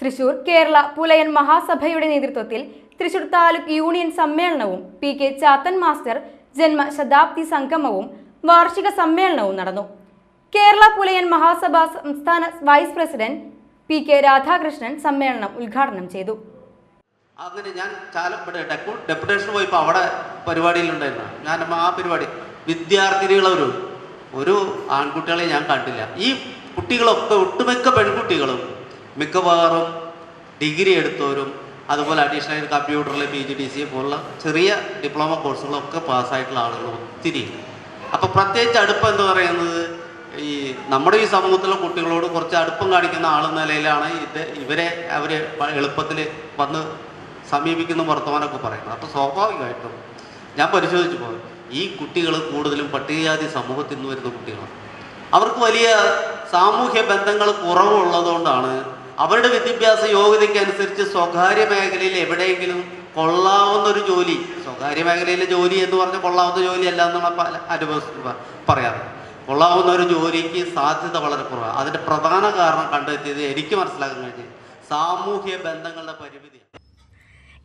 തൃശൂർ കേരള പുലയൻ മഹാസഭയുടെ നേതൃത്വത്തിൽ തൃശൂർ താലൂക്ക് യൂണിയൻ സമ്മേളനവും പി കെ ചാത്തൻ മാസ്റ്റർ ജന്മ ശതാബ്ദി സംഗമവും വാർഷിക സമ്മേളനവും നടന്നു. കേരള പുലയൻ മഹാസഭ സംസ്ഥാന vice president P K Radhakrishnan സമ്മേളനം ഉദ്ഘാടനം ചെയ്തു. അങ്ങനെ ഞാൻ ഡെപ്യൂട്ടേഷൻ പോയപ്പോൾ അവിടെ പരിപാടിയിലുണ്ടായിരുന്നു ഞാൻ ആ പരിപാടി വിദ്യാർത്ഥിനികളൊരു ഒരു ആൺകുട്ടികളെ ഞാൻ കണ്ടില്ല. ഈ കുട്ടികളൊക്കെ ഒട്ടുമിക്ക പെൺകുട്ടികളും മിക്കവാറും ഡിഗ്രി എടുത്തവരും അതുപോലെ അഡീഷണൽ കമ്പ്യൂട്ടറിൽ പി ജി ഡി സി പോലുള്ള ചെറിയ ഡിപ്ലോമ കോഴ്സുകളൊക്കെ പാസ്സായിട്ടുള്ള ആളുകൾ ഒത്തിരി അപ്പോൾ പ്രത്യേകിച്ച് അടുപ്പം എന്ന് പറയുന്നത്? ഈ നമ്മുടെ ഈ സമൂഹത്തിലെ കുട്ടികളോട് കുറച്ച് അടുപ്പം കാണിക്കുന്ന ആളെന്ന നിലയിലാണ് ഇത് ഇവരെ അവർ എളുപ്പത്തിൽ വന്ന് സമീപിക്കുന്ന വർത്തമാനമൊക്കെ പറയുന്നത്. അപ്പോൾ സ്വാഭാവികമായിട്ടും ഞാൻ പരിശോധിച്ചു പോകും ഈ കുട്ടികൾ കൂടുതലും പട്ടികജാതി സമൂഹത്തിൽ നിന്ന് വരുന്ന കുട്ടികളാണ്. അവർക്ക് വലിയ സാമൂഹ്യ ബന്ധങ്ങൾ കുറവുള്ളതുകൊണ്ടാണ് അവരുടെ വിദ്യാഭ്യാസ യോഗ്യതയ്ക്ക് അനുസരിച്ച് സ്വകാര്യ മേഖലയിൽ എവിടെയെങ്കിലും കൊള്ളാവുന്ന ഒരു ജോലി സ്വകാര്യ മേഖലയിലെ ജോലി എന്ന് പറഞ്ഞാൽ കൊള്ളാവുന്ന ജോലിയല്ല എന്നാണ് പല അനുഭവ പറയാറ്. കൊള്ളാവുന്ന ഒരു ജോലിക്ക് സാധ്യത വളരെ കുറവാണ് അതിന്റെ പ്രധാന കാരണം കണ്ടെത്തിയത് എനിക്ക് മനസ്സിലാക്കാൻ കഴിഞ്ഞത് സാമൂഹ്യ ബന്ധങ്ങളുടെ പരിമിതി.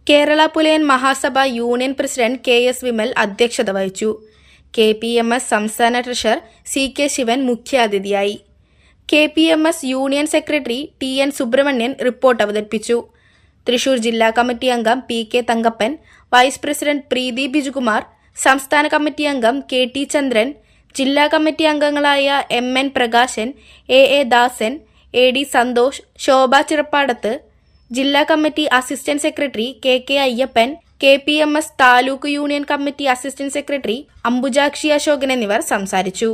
Kerala Pulayan Mahasabha union president K S Vimal അധ്യക്ഷത വഹിച്ചു. കെ പി എം എസ് സംസ്ഥാന ട്രഷറർ സി കെ ശിവൻ മുഖ്യാതിഥിയായി. K P M S union secretary T N Subramanian report അവതരിപ്പിച്ചു. തൃശൂർ ജില്ലാ കമ്മിറ്റി അംഗം P K Thankappan vice president Preethi Bijukumar സംസ്ഥാന committee അംഗം K T Chandran ജില്ലാ കമ്മിറ്റി അംഗങ്ങളായ M N Prakashan A A Dasan A D Santhosh Shobha Chirappadath ജില്ലാ committee assistant secretary K K Ayyappan K P M S taluk union committee assistant secretary Ambujakshi Ashokan എന്നിവർ സംസാരിച്ചു.